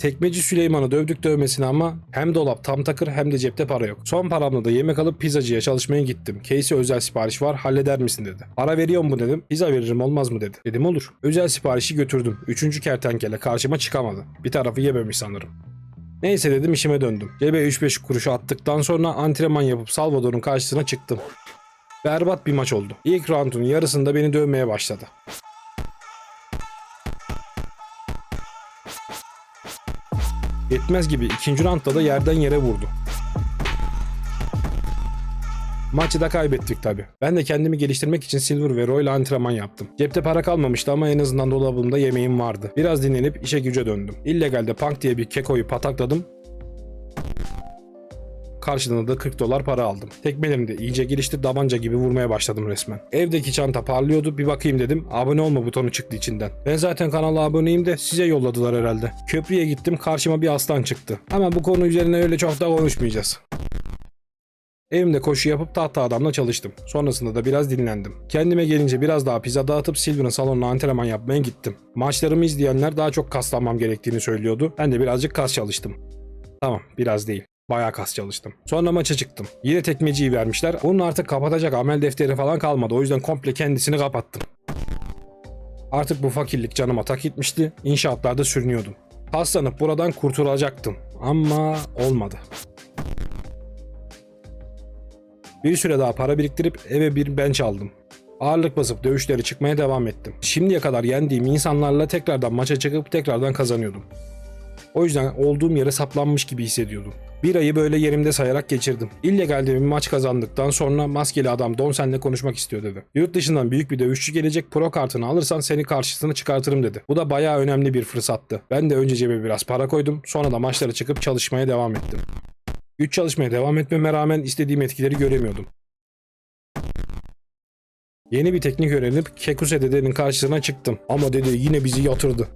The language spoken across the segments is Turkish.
Tekmeci Süleyman'ı dövdük dövmesine ama hem dolap tam takır hem de cepte para yok. Son paramla da yemek alıp pizzacıya çalışmaya gittim. Casey özel sipariş var halleder misin dedi. Para veriyor mu dedim. Pizza veririm olmaz mı dedi. Dedim olur. Özel siparişi götürdüm. Üçüncü kertenkele karşıma çıkamadı. Bir tarafı yememiş sanırım. Neyse dedim işime döndüm. Cebe 3-5 kuruşu attıktan sonra antrenman yapıp Salvador'un karşısına çıktım. Berbat bir maç oldu. İlk roundun yarısında beni dövmeye başladı. Yetmez gibi ikinci roundda da yerden yere vurdu. Maçı da kaybettik tabi. Ben de kendimi geliştirmek için Silver ve Roy ile antrenman yaptım. Cepte para kalmamıştı ama en azından dolabımda yemeğim vardı. Biraz dinlenip işe güce döndüm. İllegalde Punk diye bir kekoyu patakladım. Karşılığında da 40 dolar para aldım. Tekmelerimi de iyice geliştirip tabanca gibi vurmaya başladım resmen. Evdeki çanta parlıyordu bir bakayım dedim. Abone olma butonu çıktı içinden. Ben zaten kanala aboneyim de size yolladılar herhalde. Köprüye gittim karşıma bir aslan çıktı. Ama bu konu üzerine öyle çok da konuşmayacağız. Evimde koşu yapıp tahta adamla çalıştım. Sonrasında da biraz dinlendim. Kendime gelince biraz daha pizza dağıtıp Silver'ın salonuna antrenman yapmaya gittim. Maçlarımı izleyenler daha çok kaslanmam gerektiğini söylüyordu. Ben de birazcık kas çalıştım. Tamam biraz değil. Bayağı kas çalıştım. Sonra maça çıktım. Yine tekmeciyi vermişler. Onun artık kapatacak amel defteri falan kalmadı. O yüzden komple kendisini kapattım. Artık bu fakirlik canıma tak gitmişti. İnşaatlarda sürünüyordum. Paslanıp buradan kurtulacaktım. Ama olmadı. Bir süre daha para biriktirip eve bir bench aldım. Ağırlık basıp dövüşleri çıkmaya devam ettim. Şimdiye kadar yendiğim insanlarla tekrardan maça çıkıp tekrardan kazanıyordum. O yüzden olduğum yere saplanmış gibi hissediyordum. Bir ayı böyle yerimde sayarak geçirdim. İllegalde bir maç kazandıktan sonra maskeli adam Don senle konuşmak istiyor dedi. Yurt dışından büyük bir dövüşçü gelecek pro kartını alırsan seni karşısına çıkartırım dedi. Bu da bayağı önemli bir fırsattı. Ben de önce cebe biraz para koydum sonra da maçlara çıkıp çalışmaya devam ettim. Güç çalışmaya devam etmeme rağmen istediğim etkileri göremiyordum. Yeni bir teknik öğrenip Kekuse dedenin karşısına çıktım. Ama dede yine bizi yatırdı.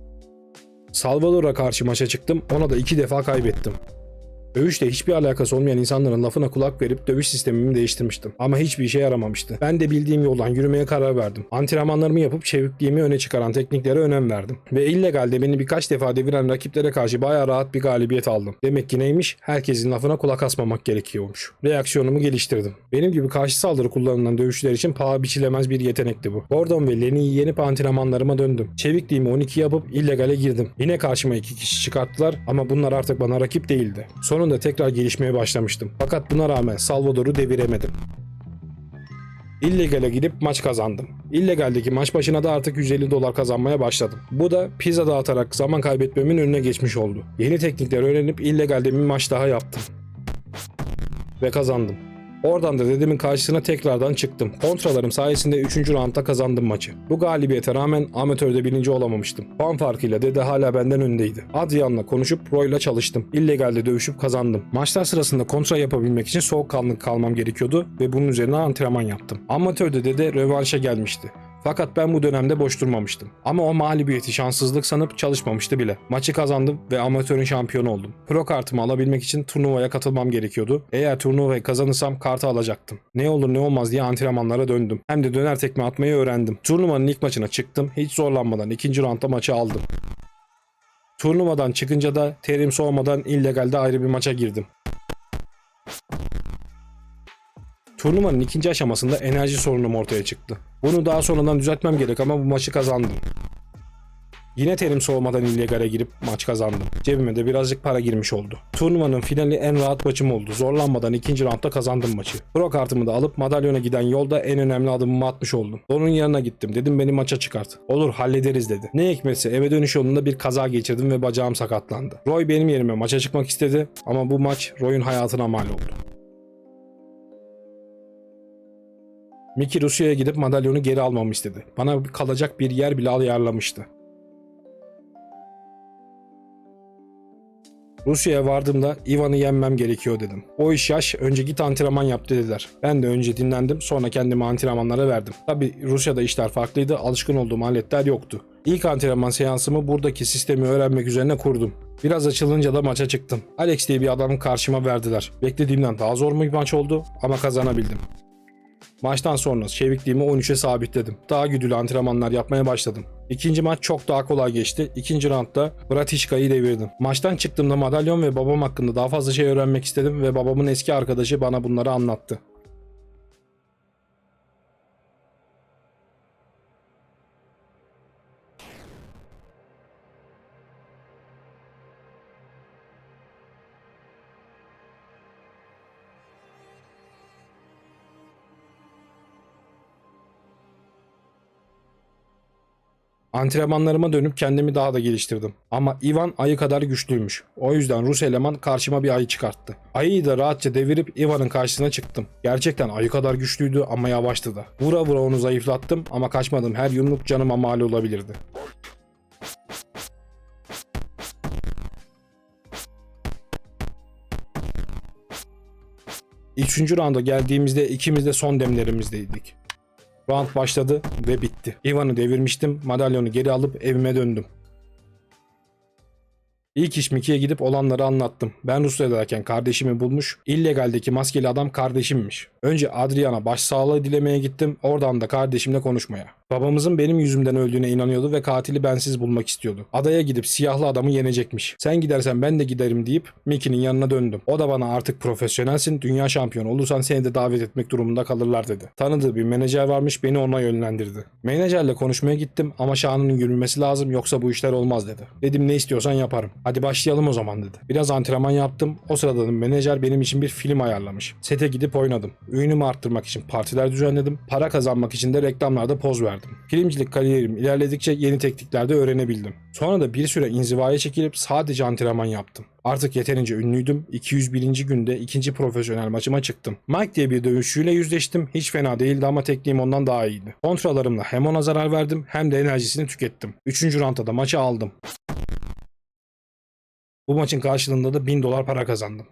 Salvador'a karşı maça çıktım. Ona da iki defa kaybettim. Dövüşle hiçbir alakası olmayan insanların lafına kulak verip dövüş sistemimi değiştirmiştim. Ama hiçbir işe yaramamıştı. Ben de bildiğim yoldan yürümeye karar verdim. Antrenmanlarımı yapıp çevikliğimi öne çıkaran tekniklere önem verdim. Ve illegalde beni birkaç defa deviren rakiplere karşı bayağı rahat bir galibiyet aldım. Demek ki neymiş? Herkesin lafına kulak asmamak gerekiyormuş. Reaksiyonumu geliştirdim. Benim gibi karşı saldırı kullanılan dövüşçüler için paha biçilemez bir yetenekti bu. Gordon ve Lenny'yi yenip antrenmanlarıma döndüm. Çevikliğimi 12 yapıp illegale girdim. Yine karşıma iki kişi çıkarttılar ama bunlar artık bana rakip değildi. Sonunda tekrar gelişmeye başlamıştım. Fakat buna rağmen Salvador'u deviremedim. İllegale gidip maç kazandım. İllegaldeki maç başına da artık 150 dolar kazanmaya başladım. Bu da pizza dağıtarak zaman kaybetmemin önüne geçmiş oldu. Yeni teknikler öğrenip illegalde bir maç daha yaptım. Ve kazandım. Oradan da dedemin karşısına tekrardan çıktım. Kontralarım sayesinde 3. roundda kazandım maçı. Bu galibiyete rağmen amatörde birinci olamamıştım. Puan farkıyla dede hala benden öndeydi. Adrian'la konuşup Roy'la çalıştım. İllegalde dövüşüp kazandım. Maçlar sırasında kontra yapabilmek için soğukkanlı kalmam gerekiyordu ve bunun üzerine antrenman yaptım. Amatörde dede rövanşa gelmişti. Fakat ben bu dönemde boş durmamıştım. Ama o mağlubiyeti şanssızlık sanıp çalışmamıştı bile. Maçı kazandım ve amatörün şampiyonu oldum. Pro kartımı alabilmek için turnuvaya katılmam gerekiyordu. Eğer turnuvayı kazanırsam kartı alacaktım. Ne olur ne olmaz diye antrenmanlara döndüm. Hem de döner tekme atmayı öğrendim. Turnuvanın ilk maçına çıktım. Hiç zorlanmadan ikinci roundda maçı aldım. Turnuvadan çıkınca da terim soğumadan illegalde ayrı bir maça girdim. Turnuvanın ikinci aşamasında enerji sorunum ortaya çıktı. Bunu daha sonradan düzeltmem gerek ama bu maçı kazandım. Yine terim soğumadan illegale girip maç kazandım. Cebime de birazcık para girmiş oldu. Turnuvanın finali en rahat maçım oldu. Zorlanmadan ikinci roundda kazandım maçı. Pro kartımı da alıp madalyona giden yolda en önemli adımımı atmış oldum. Onun yanına gittim. Dedim beni maça çıkart. Olur hallederiz dedi. Ne hikmetse eve dönüş yolunda bir kaza geçirdim ve bacağım sakatlandı. Roy benim yerime maça çıkmak istedi ama bu maç Roy'un hayatına mal oldu. Mickey Rusya'ya gidip madalyonu geri almamı istedi. Bana kalacak bir yer bile ayarlamıştı. Rusya'ya vardığımda Ivan'ı yenmem gerekiyor dedim. O iş yaş, önce git antrenman yap dediler. Ben de önce dinlendim, sonra kendimi antrenmanlara verdim. Tabi Rusya'da işler farklıydı, alışkın olduğum aletler yoktu. İlk antrenman seansımı buradaki sistemi öğrenmek üzerine kurdum. Biraz açılınca da maça çıktım. Alex diye bir adamı karşıma verdiler. Beklediğimden daha zor bir maç oldu ama kazanabildim. Maçtan sonra çevikliğimi 13'e sabitledim. Daha güdülü antrenmanlar yapmaya başladım. İkinci maç çok daha kolay geçti. İkinci roundda Bratişka'yı devirdim. Maçtan çıktığımda madalyon ve babam hakkında daha fazla şey öğrenmek istedim ve babamın eski arkadaşı bana bunları anlattı. Antrenmanlarıma dönüp kendimi daha da geliştirdim. Ama Ivan ayı kadar güçlüymüş. O yüzden Rus eleman karşıma bir ayı çıkarttı. Ayıyı da rahatça devirip Ivan'ın karşısına çıktım. Gerçekten ayı kadar güçlüydü ama yavaştı da. Vura vura onu zayıflattım ama kaçmadım her yumruk canıma mal olabilirdi. Üçüncü rounda geldiğimizde ikimiz de son demlerimizdeydik. Round başladı ve bitti. Ivan'ı devirmiştim, madalyonu geri alıp evime döndüm. İlk iş Mickey'e gidip olanları anlattım. Ben Rusya'dayken kardeşimi bulmuş, illegaldeki maskeli adam kardeşimmiş. Önce Adriana başsağlığı dilemeye gittim, oradan da kardeşimle konuşmaya. Babamızın benim yüzümden öldüğüne inanıyordu ve katili bensiz bulmak istiyordu. Adaya gidip siyahlı adamı yenecekmiş. Sen gidersen ben de giderim deyip Mickey'nin yanına döndüm. O da bana artık profesyonelsin, dünya şampiyonu olursan seni de davet etmek durumunda kalırlar dedi. Tanıdığı bir menajer varmış beni ona yönlendirdi. Menajerle konuşmaya gittim ama Şahan'ın gülmesi lazım yoksa bu işler olmaz dedi. Dedim ne istiyorsan yaparım. Hadi başlayalım o zaman dedi. Biraz antrenman yaptım. O sırada da menajer benim için bir film ayarlamış. Sete gidip oynadım. Ünümü arttırmak için partiler düzenledim. Para kazanmak için de reklamlarda poz verdim. Filmcilik kariyerim ilerledikçe yeni teknikler de öğrenebildim. Sonra da bir süre inzivaya çekilip sadece antrenman yaptım. Artık yeterince ünlüydüm. 201. günde ikinci profesyonel maçıma çıktım. Mike diye bir dövüşçüyle yüzleştim. Hiç fena değildi ama tekniğim ondan daha iyiydi. Kontralarımla hem ona zarar verdim hem de enerjisini tükettim. Üçüncü roundda da maçı aldım. Bu maçın karşılığında da 1000 dolar para kazandım.